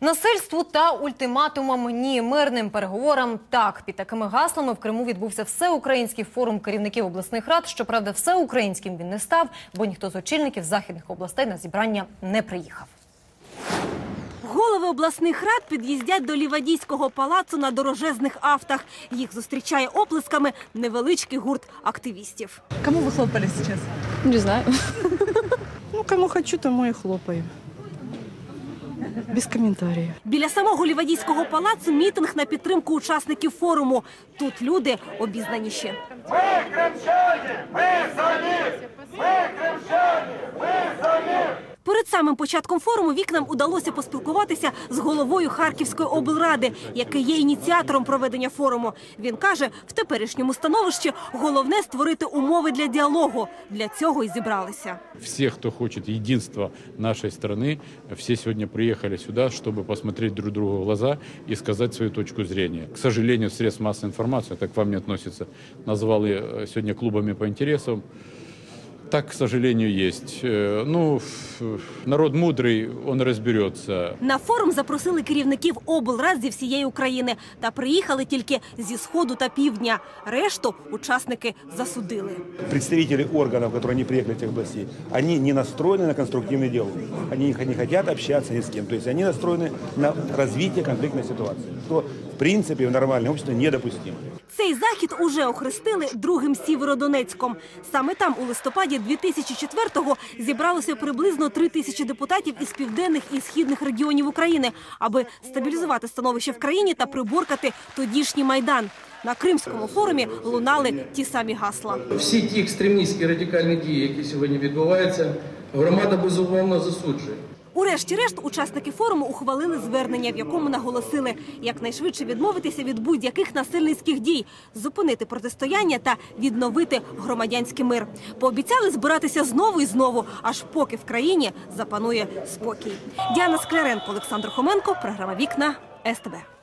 Насильству та ультиматумам ні, мирним переговорам так. Під такими гаслами в Криму відбувся всеукраїнський форум керівників обласних рад. Щоправда, всеукраїнським він не став, бо ніхто з очільників західних областей на зібрання не приїхав. Голови обласних рад під'їздять до Лівадійського палацу на дорожезних автах. Їх зустрічає оплесками невеличкий гурт активістів. Кому вы хлопали сейчас? Не знаю. Ну, кому хочу, тому и хлопаю. Без коментарів. Біля самого Лівадійського палацу мітинг на підтримку учасників форуму. Тут люди обізнаніші. Перед самим початком форуму вікнам удалося поспілкуватися з головою Харківської облради, який є ініціатором проведення форуму. Він каже, в теперішньому становищі головне створити умови для діалогу. Для цього і зібралися. Все, кто хочет единства нашей страны, все сегодня приехали сюда, чтобы посмотреть друг другу в глаза и сказать свою точку зрения. К сожалению, средств массовой информации, это к вам не относится, назвали э, сегодня клубами по интересам. Так, к сожалению, есть. Э, Ну, ф- народ мудрый, он разберется. На форум запросили керівників облрад зі всієї України та приїхали тільки зі сходу та півдня. Решту учасники засудили. представители органов, которые не приехали в тех областей, они не настроены на конструктивный диалог. Они не хотят общаться ни с кем. То есть они настроены на развитие конфликтной ситуации, что в принципе в нормальном обществе недопустимо. Цей захід уже охрестили другим Сєвєродонецьком. Саме там у листопаді 2004-го зібралося приблизно три тисячі депутатів із південних і східних регіонів України, аби стабілізувати становище в країні та приборкати тодішній майдан. На Кримському форумі лунали ті самі гасла. Всі ті екстремістські радикальні дії, які сьогодні відбуваються, громада безумовно засуджує. Урешті-решт, учасники форуму ухвалили звернення, в якому наголосили якнайшвидше відмовитися від будь-яких насильницьких дій, зупинити протистояння та відновити громадянський мир. Пообіцяли збиратися знову і знову, аж поки в країні запанує спокій. Діана Скляренко, Олександр Хоменко, програма Вікна СТБ.